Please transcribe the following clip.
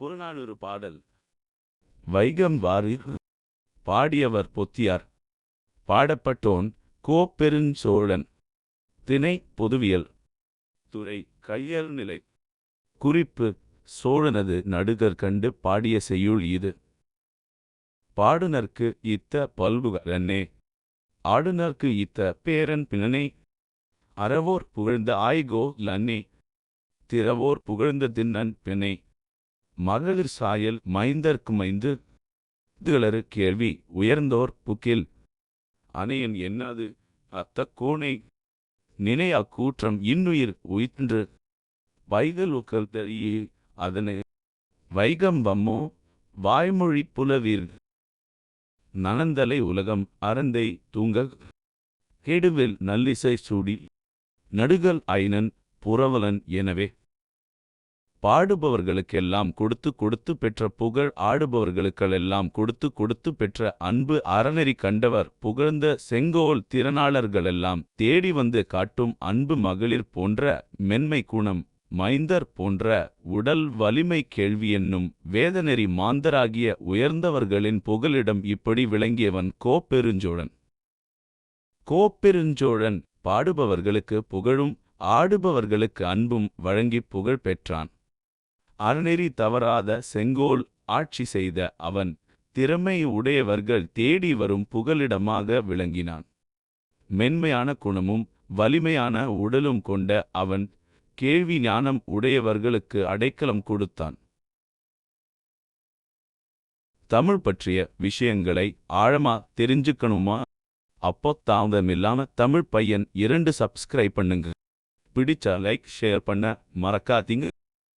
புறநானூறு பாடல். வைகம் வாரி பாடியவர் பொத்தியார். பாடப்பட்டோன் கோப்பெருஞ்சோழன் திணை பொதுவியல். துறை கையல் நிலை. குறிப்பு சோழனது நடுகர் கண்டு பாடிய செய்யுள் இது. பாடுனர்க்கு இத்த பல்புகரன்னே ஆடுனர்க்கு இத்த பேரன் பிணனே. அறவோர் புகழ்ந்த ஆய்கோ லன்னே. திறவோர் புகழ்ந்த தின்னன் பிணை மகளிர் சாயல் மைந்தர்க்கு மைந்து. திளறு கேள்வி உயர்ந்தோர் புக்கில். அணையன் என்னாது? அத்த கோணை. நினை அக்கூற்றம் இன்னுயிர் உயின்று வைகல் உக்கல் தெரியே அதனை. வைகம் வம்மோ வாய்மொழி புலவீர். நனந்தலை உலகம் அறந்தை தூங்க கெடுவில் நல்லிசை சூடி. நடுகல் ஐனன் புரவலன் எனவே. பாடுபவர்களுக்கெல்லாம் கொடுத்து கொடுத்து பெற்ற புகழ் ஆடுபவர்களுக்கெல்லாம் கொடுத்து கொடுத்து பெற்ற அன்பு அறநெறி கண்டவர் புகழ்ந்த செங்கோல் திறனாளர்களெல்லாம் தேடி வந்து காட்டும் அன்பு மகளிர் போன்ற மென்மை குணம் மைந்தர் போன்ற உடல் வலிமை கேள்வி என்னும் வேதநெறி மாந்தராகிய உயர்ந்தவர்களின் புகலிடம் இப்படி விளங்கியவன் கோப்பெருஞ்சோழன். கோப்பெருஞ்சோழன் பாடுபவர்களுக்கு புகழும் ஆடுபவர்களுக்கு அன்பும் வழங்கிப் புகழ் பெற்றான். அறநெறி தவறாத செங்கோல் ஆட்சி செய்த அவன் திறமை உடையவர்கள் தேடி வரும் புகலிடமாக விளங்கினான். மென்மையான குணமும் வலிமையான உடலும் கொண்ட அவன் கேள்வி ஞானம் உடையவர்களுக்கு அடைக்கலம் கொடுத்தான். தமிழ் பற்றிய விஷயங்களை ஆழமா தெரிஞ்சுக்கணுமா? அப்போ தாமதமில்லாம தமிழ் பையன் இரண்டு சப்ஸ்கிரைப் பண்ணுங்க. பிடிச்சா லைக் ஷேர் பண்ண மறக்காதீங்க.